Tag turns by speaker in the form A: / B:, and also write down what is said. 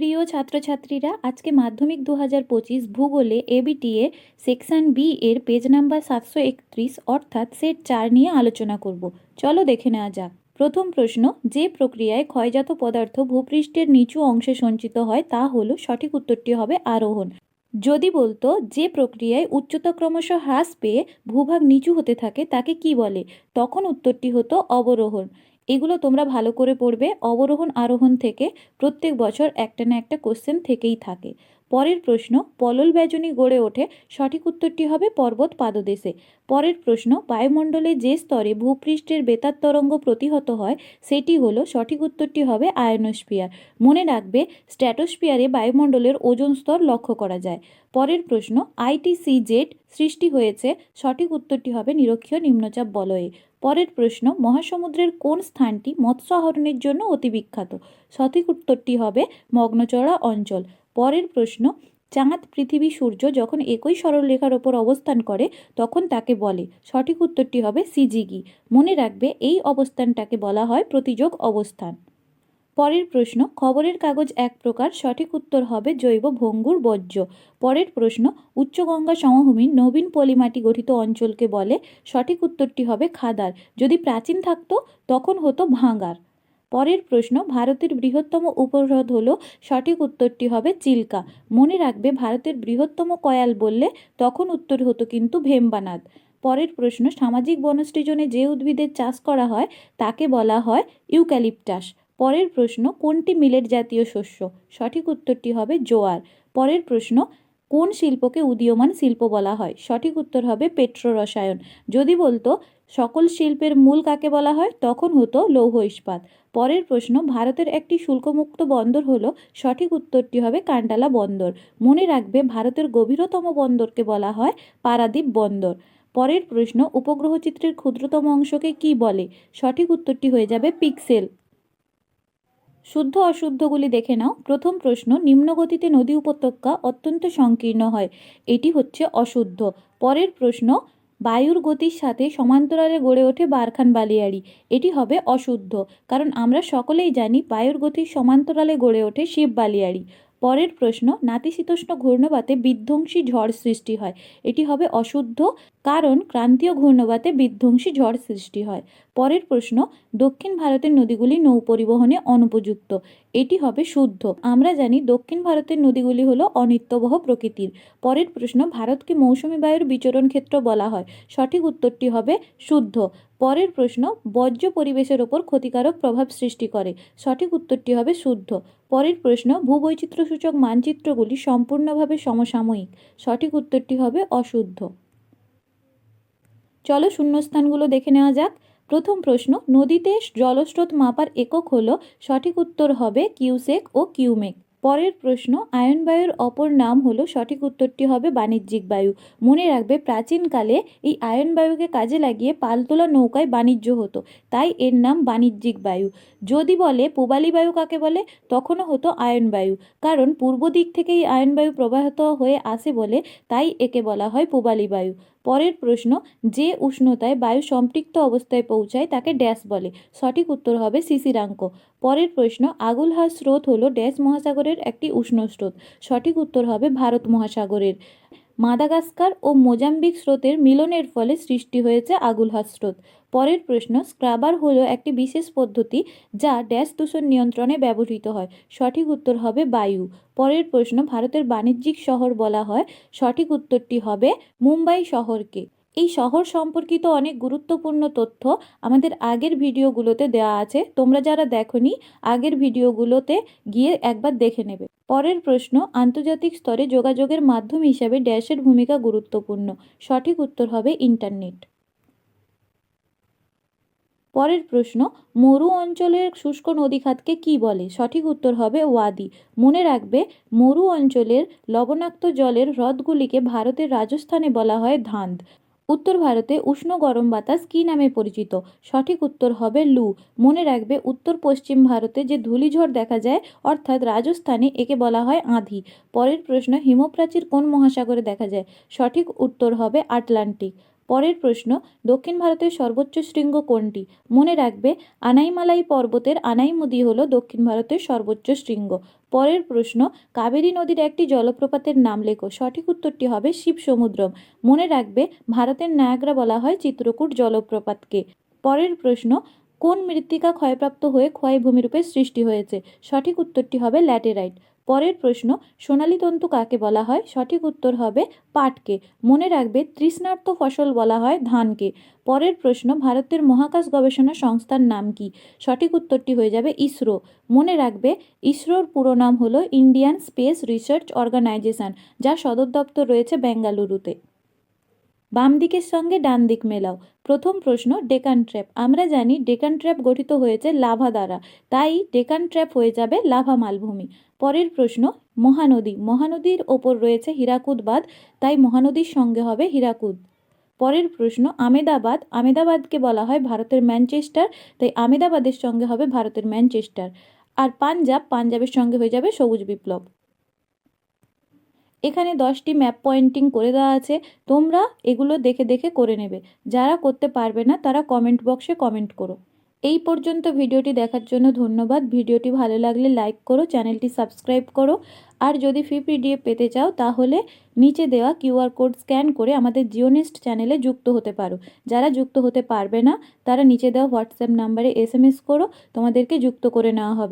A: প্রিয় ছাত্রছাত্রীরা, আজকে মাধ্যমিক দু হাজার পঁচিশ ভূগোলে এবিটিএ সেকশন বি এর পেজ নাম্বার সাতশো একত্রিশ অর্থাৎ সেট চার নিয়ে আলোচনা করব। চলো দেখে নেওয়া যাক। প্রথম প্রশ্ন, যে প্রক্রিয়ায় ক্ষয়জাত পদার্থ ভূপৃষ্ঠের নিচু অংশে সঞ্চিত হয় তা হলো সঠিক উত্তরটি হবে আরোহণ। যদি বলতো, যে প্রক্রিয়ায় উচ্চতা ক্রমশ হ্রাস পেয়ে ভূভাগ নিচু হতে থাকে তাকে কি বলে? তখন উত্তরটি হতো অবরোহণ। এগুলো তোমরা ভালো করে পড়বে। অবরোহণ আরোহণ থেকে প্রত্যেক বছর একটা না একটা কোশ্চেন থেকেই থাকে। পরের প্রশ্ন, পলল ব্যজনী গড়ে ওঠে, সঠিক উত্তরটি হবে পর্বত পাদদেশে। পরের প্রশ্ন, বায়ুমণ্ডলে যে স্তরে ভূপৃষ্ঠের বেতার তরঙ্গ প্রতিহত হয়, সেটি হলো, সঠিক উত্তরটি হবে আয়নোস্ফিয়ার। মনে রাখবে স্ট্র্যাটোস্ফিয়ারে বায়ুমণ্ডলের ওজন স্তর লক্ষ্য করা যায়। পরের প্রশ্ন আইটিসি জেট সৃষ্টি হয়েছে, সঠিক উত্তরটি হবে নিরক্ষীয় নিম্নচাপ বলয়ে। পরের প্রশ্ন, মহাসমুদ্রের কোন স্থানটি মৎস্য আহরণের জন্য অতি বিখ্যাত সঠিক উত্তরটি হবে মগ্নচড়া অঞ্চল। পরের প্রশ্ন, চাঁদ, পৃথিবী, সূর্য যখন একই সরলরেখার ওপর অবস্থান করে, তখন তাকে বলে। সঠিক উত্তরটি হবে সিজিগি। মনে রাখবে, এই অবস্থানটাকে বলা হয় প্রতিযোগ অবস্থান। পরের প্রশ্ন, খবরের কাগজ এক প্রকার, সঠিক উত্তর হবে জৈব ভঙ্গুর বর্জ্য। পরের প্রশ্ন, উচ্চগঙ্গা সমভূমির নবীন পলিমাটি গঠিত অঞ্চলকে বলে। সঠিক উত্তরটি হবে খাদার। যদি প্রাচীন থাকতো, তখন হতো ভাঙার পরের প্রশ্ন, ভারতের বৃহত্তম উপহ্রদ হল, সঠিক উত্তরটি হবে চিল্কা। মনে রাখবে, ভারতের বৃহত্তম কয়াল বললে তখন উত্তর হতো কিন্তু ভেম্বানাদ। পরের প্রশ্ন, সামাজিক বনসৃজনে যে উদ্ভিদের চাষ করা হয়, তাকে বলা হয় ইউক্যালিপটাস। পরের প্রশ্ন, কোনটি মিলেট জাতীয় শস্য? সঠিক উত্তরটি হবে জোয়ার। পরের প্রশ্ন, কোন শিল্পকে উদীয়মান শিল্প বলা হয়? সঠিক উত্তর হবে পেট্রো রসায়ন। যদি বলতো সকল শিল্পের মূল কাকে বলা হয়? তখন হতো লৌহ ইস্পাত। পরের প্রশ্ন, ভারতের একটি শুল্কমুক্ত বন্দর হল, সঠিক উত্তরটি হবে কান্ডালা বন্দর। মনে রাখবে, ভারতের গভীরতম বন্দরকে বলা হয় পারাদ্বীপ বন্দর। পরের প্রশ্ন, উপগ্রহ চিত্রের ক্ষুদ্রতম অংশকে কি বলে? সঠিক উত্তরটি হয়ে যাবে পিক্সেল। শুদ্ধ অশুদ্ধগুলি দেখে নাও। প্রথম প্রশ্ন, নিম্নগতিতে নদী উপত্যকা অত্যন্ত সংকীর্ণ হয়। এটি হচ্ছে অশুদ্ধ। পরের প্রশ্ন বায়ুর গতির সাথে সমান্তরালে গড়ে ওঠে বারখান বালিয়াড়ি। এটি হবে অশুদ্ধ, কারণ আমরা সকলেই জানি বায়ুর গতির সমান্তরালে গড়ে ওঠে শিব বালিয়াড়ি। পরের প্রশ্ন, নাতিশীতোষ্ণ ঘূর্ণবাতে বিধ্বংসী ঝড় সৃষ্টি হয়। এটি হবে অশুদ্ধ, কারণ ক্রান্তীয় ঘূর্ণবাতে বিধ্বংসী ঝড় সৃষ্টি হয়। পরের প্রশ্ন, দক্ষিণ ভারতের নদীগুলি নৌ পরিবহনে অনুপযুক্ত। এটি হবে শুদ্ধ। আমরা জানি দক্ষিণ ভারতের নদীগুলি হলো অনিত্যবহ প্রকৃতির। পরের প্রশ্ন, ভারতকে মৌসুমি বায়ুর বিচরণ ক্ষেত্র বলা হয়। সঠিক উত্তরটি হবে শুদ্ধ। পরের প্রশ্ন, বর্জ্য পরিবেশের ওপর ক্ষতিকারক প্রভাব সৃষ্টি করে। সঠিক উত্তরটি হবে শুদ্ধ। পরের প্রশ্ন, ভূবৈচিত্র্যসূচক মানচিত্রগুলি সম্পূর্ণভাবে সমসাময়িক। সঠিক উত্তরটি হবে অশুদ্ধ। চলো শূন্যস্থানগুলো দেখে নেওয়া যাক। প্রথম প্রশ্ন, নদীতে জলস্রোত মাপার একক হল, সঠিক উত্তর হবে কিউসেক ও কিউমেক। পরের প্রশ্ন, আয়ন বায়ুর অপর নাম হলো, সঠিক উত্তরটি হবে বাণিজ্যিক বায়ু। মনে রাখবে, প্রাচীনকালে এই আয়ন বায়ুকে কাজে লাগিয়ে পালতোলা নৌকায় বাণিজ্য হতো, তাই এর নাম বাণিজ্যিক বায়ু। যদি বলে, পূবালী বায়ু কাকে বলে? তখনও হতো আয়ন বায়ু, কারণ পূর্ব দিক থেকে এই আয়ন বায়ু প্রবাহিত হয়ে আসে বলে, তাই একে বলা হয় পূবালী বায়ু। পরের প্রশ্ন, যে উষ্ণতায় বায়ু সম্পৃক্ত অবস্থায় পৌঁছায় তাকে ড্যাশ বলে। সঠিক উত্তর হবে শিশিরাঙ্ক পরের প্রশ্ন আগুলহার স্রোত হলো ড্যাশ মহাসাগরের একটি উষ্ণ স্রোত। সঠিক উত্তর হবে ভারত মহাসাগরের। মাদাগাস্কার ও মোজাম্বিক স্রোতের মিলনের ফলে সৃষ্টি হয়েছে আগুলহার স্রোত। পরের প্রশ্ন, স্ক্রাবার হলো একটি বিশেষ পদ্ধতি যা ড্যাশ দূষণ নিয়ন্ত্রণে ব্যবহৃত হয়। সঠিক উত্তর হবে বায়ু। পরের প্রশ্ন, ভারতের বাণিজ্যিক শহর বলা হয়। সঠিক উত্তরটি হবে মুম্বাই শহরকে। এই শহর সম্পর্কিত অনেক গুরুত্বপূর্ণ তথ্য আমাদের আগের ভিডিওগুলোতে দেওয়া আছে। তোমরা যারা দেখনি, আগের ভিডিওগুলোতে গিয়ে একবার দেখে নেবে। পরের প্রশ্ন, আন্তর্জাতিক স্তরে যোগাযোগের মাধ্যম হিসাবে ড্যাশের ভূমিকা গুরুত্বপূর্ণ। সঠিক উত্তর হবে ইন্টারনেট। পরের প্রশ্ন, মরু অঞ্চলের শুষ্ক নদীখাতকে কি বলে? সঠিক উত্তর হবে ওয়াদি। মনে রাখবে, মরু অঞ্চলের লবণাক্ত জলের হ্রদগুলিকে ভারতের রাজস্থানে বলা হয় ধান্দ। উত্তর ভারতে উষ্ণ গরম বাতাস কী নামে পরিচিত? সঠিক উত্তর হবে লু। মনে রাখবে, উত্তর পশ্চিম ভারতে যে ধূলিঝড় দেখা যায়, অর্থাৎ রাজস্থানে একে বলা হয় আঁধি। পরের প্রশ্ন, হিমপ্রাচীর কোন মহাসাগরে দেখা যায়? সঠিক উত্তর হবে আটলান্টিক। পরের প্রশ্ন, দক্ষিণ ভারতের সর্বোচ্চ শৃঙ্গ কোনটি? মনে রাখবে, আনাইমালাই পর্বতের আনাইমুদি হল দক্ষিণ ভারতের সর্বোচ্চ শৃঙ্গ। পরের প্রশ্ন, কাবেরী নদীর একটি জলপ্রপাতের নাম লেখো। সঠিক উত্তরটি হবে শিব সমুদ্রম মনে রাখবে, ভারতের নায়াগ্রা বলা হয় চিত্রকূট জলপ্রপাতকে। পরের প্রশ্ন, কোন মৃত্তিকা ক্ষয়প্রাপ্ত হয়ে ক্ষয়ভূমিরূপে সৃষ্টি হয়েছে? সঠিক উত্তরটি হবে ল্যাটেরাইট। পরের প্রশ্ন, সোনালী তন্তু কাকে বলা হয়? সঠিক উত্তর হবে পাটকে। মনে রাখবে, তৃষ্ণার্ত ফসল বলা হয় ধানকে। পরের প্রশ্ন, ভারতের মহাকাশ গবেষণা সংস্থার নাম কি? সঠিক উত্তরটি হয়ে যাবে ইসরো। মনে রাখবে, ইসরোর পুরো নাম হলো ইন্ডিয়ান স্পেস রিসার্চ অর্গানাইজেশন, যা সদর দপ্তর রয়েছে বেঙ্গালুরুতে। বাম দিকের সঙ্গে ডান দিক মেলাও। প্রথম প্রশ্ন, ডেকান ট্র্যাপ। আমরা জানি ডেকান ট্র্যাপ গঠিত হয়েছে লাভা দ্বারা। তাই ডেকান ট্র্যাপ হয়ে যাবে লাভা মালভূমি। পরের প্রশ্ন, মহানদী। মহানদীর ওপর রয়েছে হীরাকুদ বাঁধ, তাই মহানদীর সঙ্গে হবে হীরাকুদ। পরের প্রশ্ন, আমেদাবাদ। আমেদাবাদকে বলা হয় ভারতের ম্যানচেস্টার, তাই আমেদাবাদের সঙ্গে হবে ভারতের ম্যানচেস্টার। আর পাঞ্জাব, পাঞ্জাবের সঙ্গে হয়ে যাবে সবুজ বিপ্লব। এখানে দশটি ম্যাপ পয়েন্টিং করে দেওয়া আছে। তোমরা এগুলো দেখে দেখে করে নেবে। যারা করতে পারবে না, তারা কমেন্ট বক্সে কমেন্ট করো। এই পর্যন্ত ভিডিওটি দেখার জন্য ধন্যবাদ। ভিডিওটি ভালো লাগলে লাইক করো চ্যানেলটি সাবস্ক্রাইব করো। আর যদি ফ্রি পিডিএফ পেতে চাও, তাহলে নিচে দেওয়া কিউআর কোড স্ক্যান করে আমাদের জিওনেস্ট চ্যানেলে যুক্ত হতে পারো। যারা যুক্ত হতে পারবে না, তারা নিচে দেওয়া হোয়াটসঅ্যাপ নাম্বারে এস করো। তোমাদেরকে যুক্ত করে নেওয়া হবে।